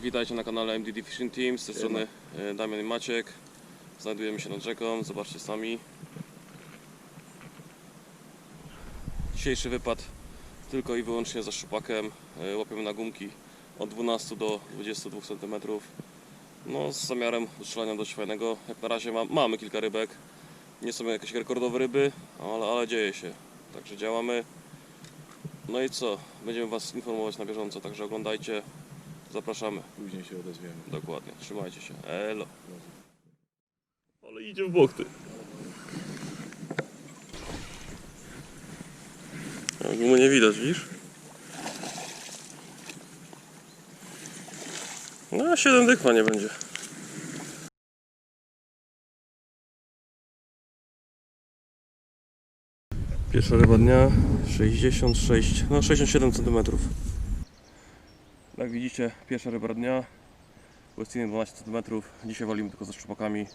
Witajcie na kanale MDD Fishing Team. Z tej strony e, Damian i Maciek. Znajdujemy się nad rzeką, zobaczcie sami. Dzisiejszy wypad tylko i wyłącznie za szczupakiem. E, Łapiemy na gumki od 12 do 22 cm. No, z zamiarem strzelania dość fajnego. Jak na razie ma, mamy kilka rybek. Nie są jakieś rekordowe ryby, ale, ale dzieje się. Także działamy. No i co? Będziemy Was informować na bieżąco, także oglądajcie. Zapraszamy. Później się odezwiemy. Dokładnie. Trzymajcie się. Elo. Ale idzie w bok ty. Gumy nie widać, widzisz? No, 7 dych nie będzie. Pierwsza ryba dnia 66, no 67 cm. Jak widzicie, pierwsza ryba dnia. Westiny 12 cm. Dzisiaj walimy tylko ze szczupakami.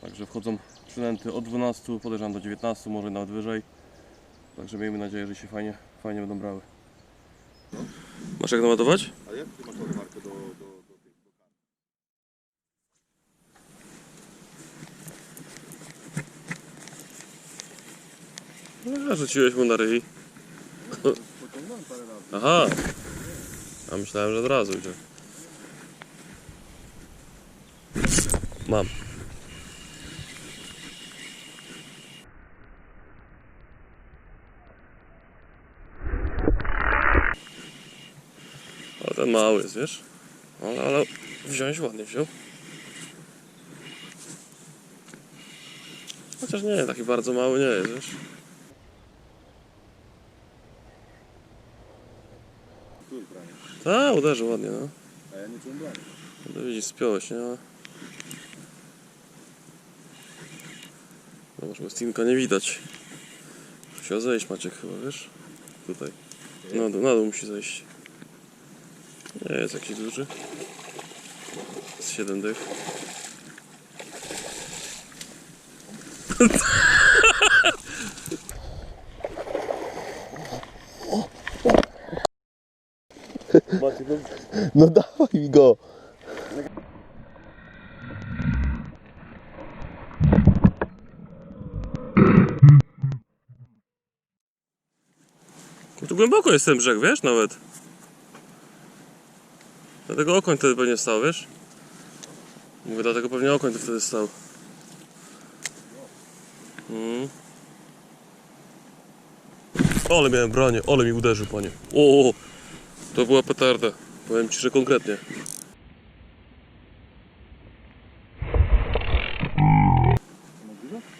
Także wchodzą przynęty od 12, podejrzewam do 19, może nawet wyżej. Także miejmy nadzieję, że się fajnie, fajnie będą brały. Masz jak naładować? A jak ty masz ładowarkę do, do? No, rzuciłeś mu na ryj. Pociągnąłem parę razy. Aha! A myślałem, że od razu idzie. Mam. Ale ten mały jest, wiesz? Ale, ale wziąć ładnie wziął. Chociaż nie, taki bardzo mały nie jest, wiesz? Branie. Tak, uderzył ładnie, no. A ja nie czułem brania. No widzisz, spiąłeś, nie? Ale... No może Westinka nie widać. Musiał zejść Maciek chyba, wiesz? Tutaj. Na dół, na dół musi zejść. Nie jest jakiś duży. Z 7 dych. Maciek, no No dawaj mi go. No tu głęboko jest ten brzeg, wiesz, nawet. Dlatego okoń wtedy pewnie stał, wiesz? Mówię, dlatego pewnie okoń tu wtedy stał. Mm. Ale miałem branie, ale mi uderzył, panie. O, o, to była petarda. Powiem ci, że konkretnie.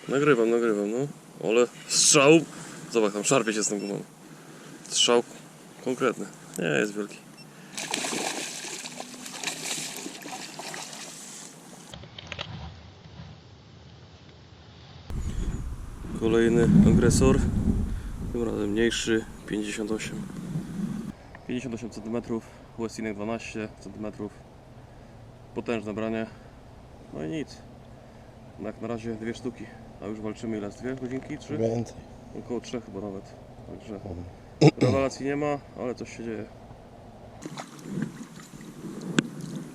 Nagrywam, nagrywam, no. Ale strzał. Zobacz, tam szarpie się z tą gumą. Strzał konkretny. Nie jest wielki. Kolejny agresor. Tym razem mniejszy 58. 58 cm, Westinek 12 cm. Potężne branie. No i nic. Jak na razie dwie sztuki. A już walczymy ile? Z dwie godzinki? Trzy? Więcej. Około trzech chyba nawet. Także rewelacji nie ma, ale coś się dzieje.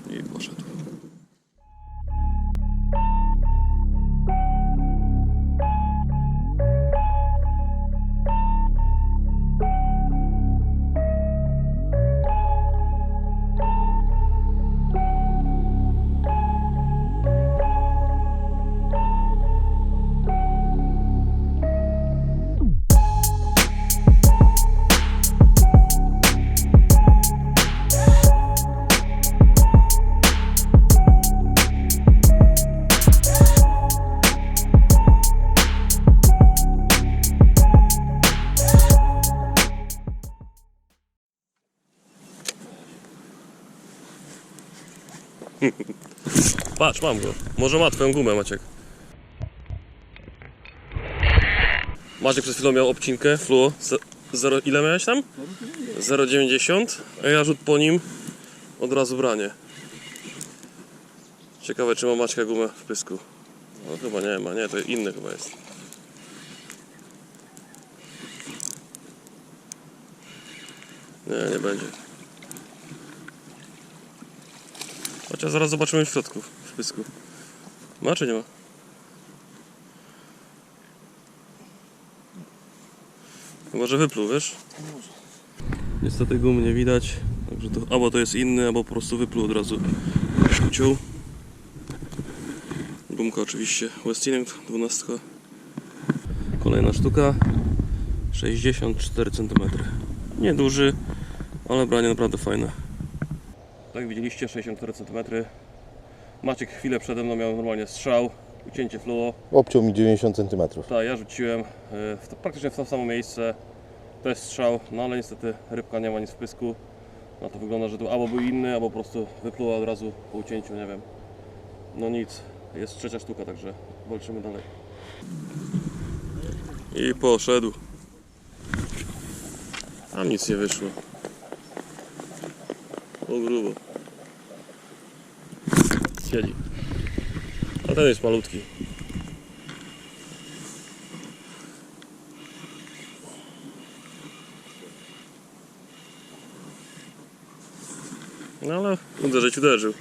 I poszedł. Patrz, mam go. Może ma twoją gumę, Maciek. Maciek przed chwilą miał obcinkę, fluo. Ze- Zero, ile miałeś tam? 0,90, a ja rzut po nim od razu branie. Ciekawe, czy ma Maćka gumę w pysku. No chyba nie ma, nie, to inny chyba jest. Nie, nie będzie. To zaraz zobaczymy w środku, pysku. Ma czy nie ma? Chyba, że wypluł, wiesz? Niestety gumy nie widać, także to albo to jest inny, albo po prostu wypluł od razu. Uciął. Gumka oczywiście Westinning 12. Kolejna sztuka. 64 cm. Nieduży, ale branie naprawdę fajne. Tak widzieliście, 64 cm. Maciek chwilę przede mną miał normalnie strzał, ucięcie fluo. Obciął mi 90 cm. Tak, ja rzuciłem e, w to, praktycznie w to samo miejsce. To jest strzał, no ale niestety rybka nie ma nic w pysku. No to wygląda, że tu albo był inny, albo po prostu wypluła od razu po ucięciu, nie wiem. No nic, jest trzecia sztuka, także walczymy dalej. I poszedł. Tam nic nie wyszło. O grubo. Siedzi. A ten jest malutki. No ale uderzyć uderzył.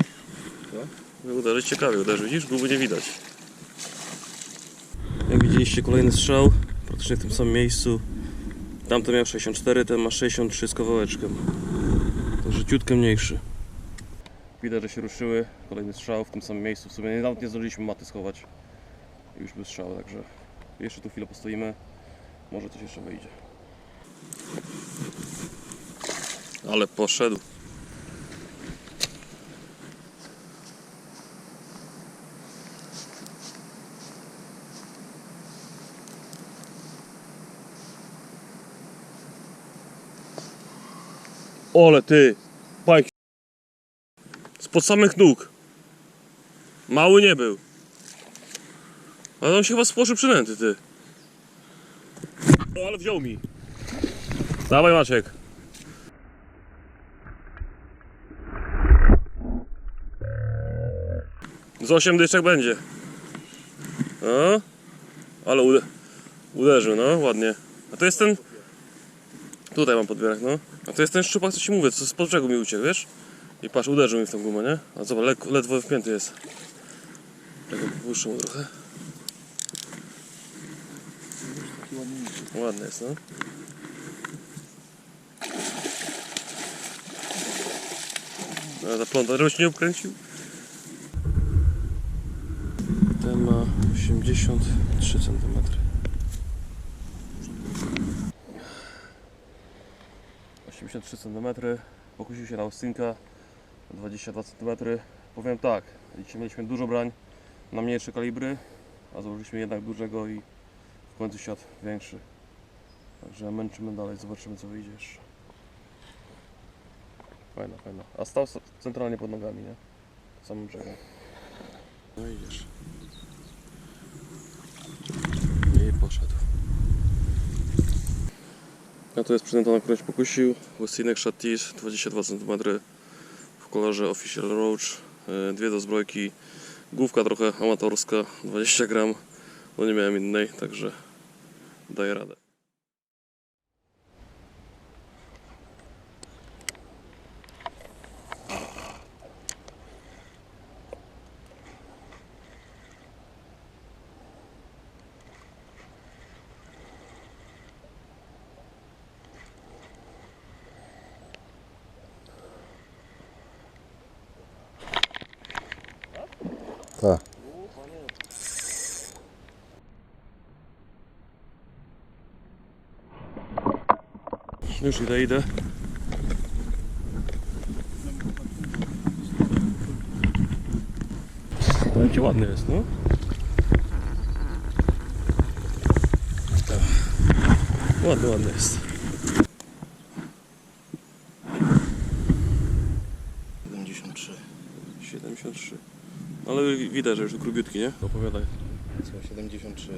Uderzyć ciekawie uderzył. Widzisz, guby nie widać. Jak widzieliście kolejny strzał, praktycznie w tym samym miejscu. Tamten miał 64, ten ma 63 z kawałeczkiem. Także ciutkę mniejszy. Widać, że się ruszyły. Kolejny strzał w tym samym miejscu. W sumie nawet nie zdążyliśmy maty schować. Już był strzał, także jeszcze tu chwilę postoimy. Może coś jeszcze wyjdzie. Ale poszedł. Ole ty. Spod samych nóg. Mały nie był. Ale on się chyba spłoszy przynęty, ty. O, ale wziął mi. Dawaj Maciek. Z 8 dyczek będzie. No. Ale ude uderzył, no, ładnie. A to jest ten... Tutaj mam podbierak, no. A to jest ten szczupak, co ci mówię, co spod brzegu mi uciekł, wiesz? I patrz, uderzył mi w tą gumę, nie? A zobacz, lek, ledwo wpięty jest. Puszczę mu trochę. Ładny jest, no. Ale zapląta, żebyś nie obkręcił. Ten ma 83 cm. Osiemdziesiąt cm, pokusił się na Austinka 22 cm. Powiem tak, dzisiaj mieliśmy dużo brań na mniejsze kalibry, a założyliśmy jednak dużego i w końcu siadł większy. Także męczymy dalej, zobaczymy co wyjdzie jeszcze. Fajna, fajna. A stał centralnie pod nogami, nie? W samym brzegu. No idziesz. I poszedł. A to jest przynęta, na którąś pokusił. Westinek Shatis 22 cm kolorze Official Roach. E, Dwie do zbrojki. Główka trochę amatorska, 20 gram. No nie miałem innej, także daję radę. Już idę, idę. No jaki ładny jest, no. Tak. Ładny, ładny jest. 73. 73. Ale widać, że już grubiutki, nie? Opowiadaj. Co, 73.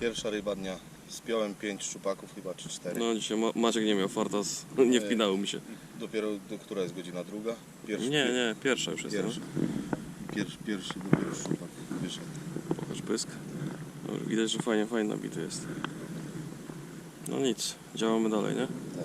Pierwsza ryba dnia. Spiąłem 5 szczupaków, chyba czy 4. No dzisiaj Ma- Maciek nie miał farta, z... nie wpinały mi się. Dopiero, do, która jest godzina druga? Pierwszy, Nie, nie, pierwsza już jest, Pierwszy. Pierwszy, pierwszy dopiero szczupak wyszedł. no. Pokaż pysk. No, widać, że fajnie, fajnie nabity jest. No nic, działamy dalej, nie? Tak.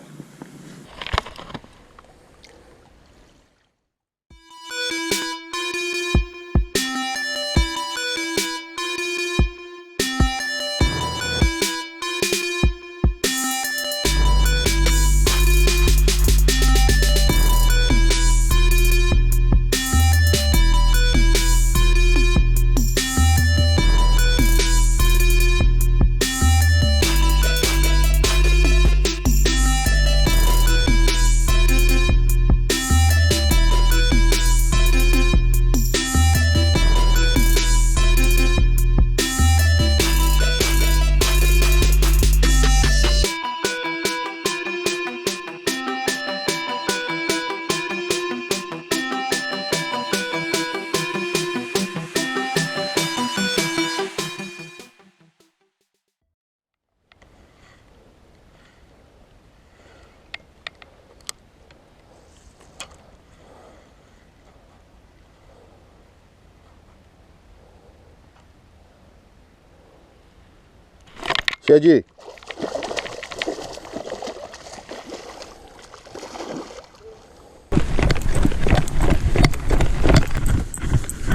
Siedzi.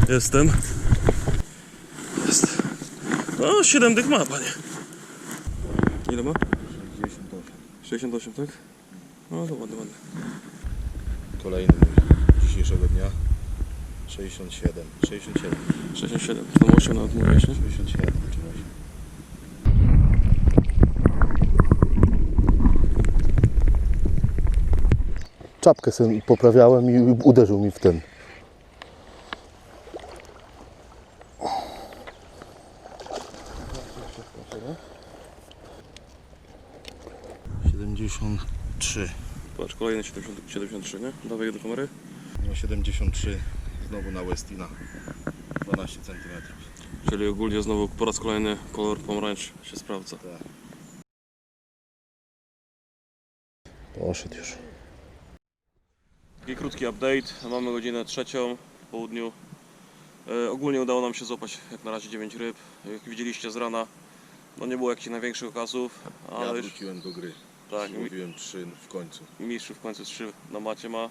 Jestem. Jest. No, 7 dych ma, panie. Ile ma? 68. 68, tak? No to ładnie, ładnie. Kolejny mój dzisiejszego dnia. 67. 67. 67, to 8 nawet mówiłeś, nie? 67 czy 8. czapkę sobie poprawiałem i uderzył mi w ten. Siedemdziesiąt trzy. Patrz, kolejny 70, 73, nie? Dawaj do kamery. No 73 znowu na Westina 12 cm. Czyli ogólnie znowu po raz kolejny kolor pomarańcz się sprawdza. Tak. Poszedł już. Taki krótki update. Mamy godzinę trzecią w południu. E, ogólnie udało nam się złapać jak na razie 9 ryb. Jak widzieliście z rana, no nie było jakichś największych okazów, Ja ale już wróciłem do gry. tak, Mówiłem 3 w końcu. mistrz w końcu 3 na macie ma.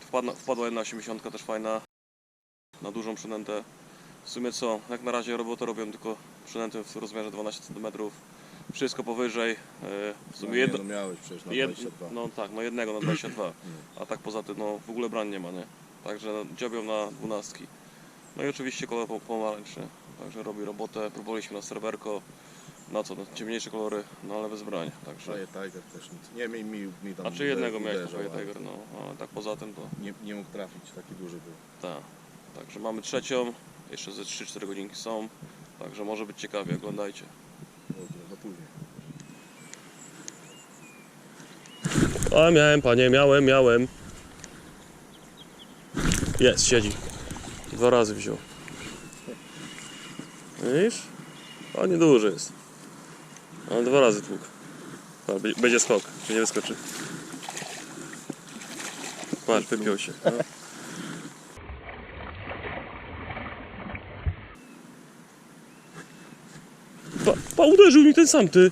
Wpadła, wpadła jedna 80 też fajna, na dużą przynętę. W sumie co, jak na razie robotę robią tylko przynęty w rozmiarze 12 cm. Wszystko powyżej. e, W No, sumie nie, jedno, no miałeś przecież na Jed, 22. no tak, no jednego na 22, a tak poza tym no w ogóle brań nie ma, nie? Także no, dziobią na dwunastki. No i oczywiście kolor po- pomarańczny, także robi robotę. Próbowaliśmy na serwerko, na co, no, ciemniejsze kolory, no ale bez brań, także... Fire Tiger też nic. Nie, mi, mi, mi tam A czy jednego miałeś na Fire Tiger, no, ale tak poza tym to Nie, nie mógł trafić, taki duży był. tak. Także mamy trzecią, jeszcze ze 3-4 godzinki są, także może być ciekawie, oglądajcie. Później. A miałem, panie, miałem, miałem. Jest, siedzi. Dwa razy wziął. Widzisz? A nieduży jest. Ale dwa razy tłuk. A, będzie skok, nie wyskoczy? Patrz, wypiął się. No. Pa, pa, uderzył mi ten sam, ty.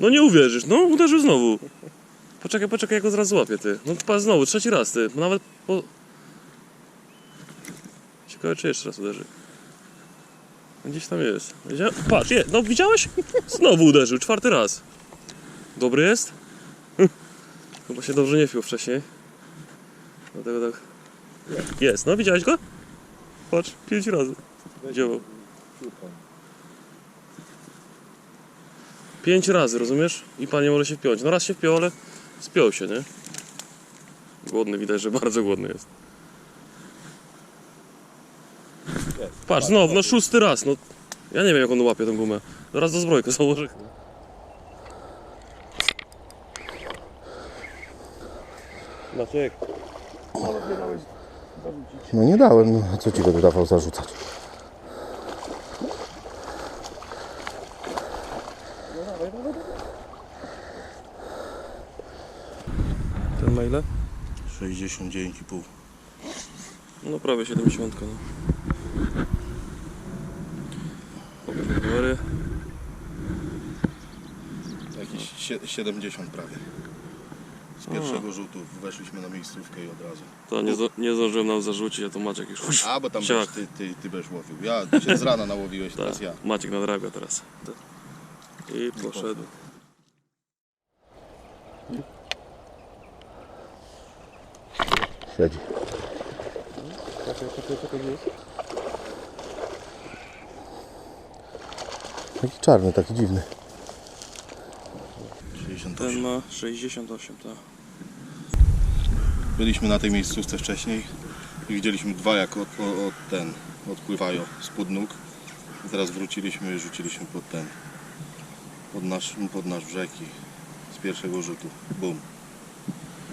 No nie uwierzysz, no uderzył znowu. Poczekaj, poczekaj, ja go zaraz złapię, ty. No pa, znowu, trzeci raz, ty. Nawet po... Ciekawe, czy jeszcze raz uderzy. Gdzieś tam jest. Widzia... Patrz, je, no widziałeś? Znowu uderzył, czwarty raz. Dobry jest? Chyba się dobrze nie fił wcześniej. Dlatego tak... Jest, no widziałeś go? Patrz, pięć razy. Działał. Pięć razy, rozumiesz? I pan nie może się wpiąć. No raz się wpiął, ale spiął się, nie? Głodny, widać, że bardzo głodny jest. Patrz, znowu, no szósty raz, no. Ja nie wiem, jak on łapie tą gumę. Zaraz do zbrojkę założę. Maciek. No nie dałem, no a co ci będę dawał zarzucać? Ten ma ile? 69,5. No prawie 70, no. Numery. Jakieś sie- 70 prawie. Z pierwszego rzutu weszliśmy na miejscówkę i od razu. To nie, zdo- nie zdążyłem nam zarzucić, a to Maciek już. A, bo tam też ty, ty, ty będziesz łowił. Ja się z rana nałowiłeś, teraz Tak, ja. Maciek nadrabia teraz. I poszedł. Siedzi. Taki czarny, taki dziwny. 68. Ten ma 68, tak. Byliśmy na tej miejscówce wcześniej i widzieliśmy dwa jak od, od, od ten odpływają spod nóg. I teraz wróciliśmy i rzuciliśmy pod ten pod nasz, pod nasz brzeg i z pierwszego rzutu. Bum.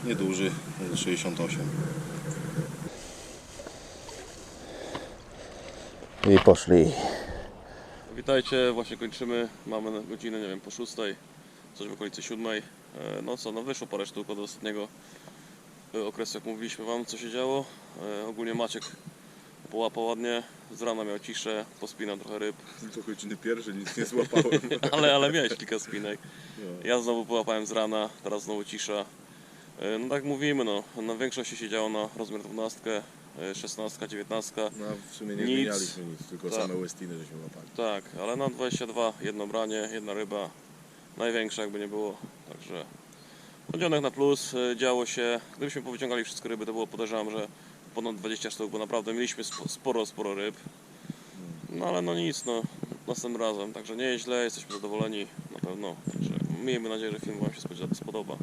Nieduży, 68. I poszli. Witajcie, właśnie kończymy. Mamy godzinę, nie wiem, po 6, coś w okolicy 7. E, No co, no wyszło parę sztuk od ostatniego e, okresu, jak mówiliśmy Wam, co się działo. E, Ogólnie Maciek połapał ładnie, z rana miał ciszę, pospinał trochę ryb, Do godziny pierwszej nic nie złapałem. ale, ale miałeś kilka spinek. No. Ja znowu połapałem z rana, teraz znowu cisza. E, No tak mówimy, no, na większości się działo na rozmiar 12, e, 16, 19. No, w sumie nie Nic. zmienialiśmy nic, tylko Tak. same Westiny żeśmy łapali. Tak, ale na 22 jedno branie, jedna ryba, największa jakby nie było, także podzionek na plus, e, działo się, gdybyśmy powyciągali wszystkie ryby, to było podejrzewam, że ponad 20 sztuk, bo naprawdę mieliśmy spo- sporo, sporo ryb, no ale no nic, no następnym razem, także nie jest źle, jesteśmy zadowoleni na pewno, także miejmy nadzieję, że film Wam się spodoba.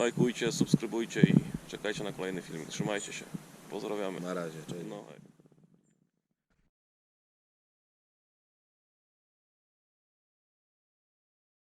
Lajkujcie, subskrybujcie i czekajcie na kolejny film, trzymajcie się, pozdrawiamy. Na razie, cześć. No, hej.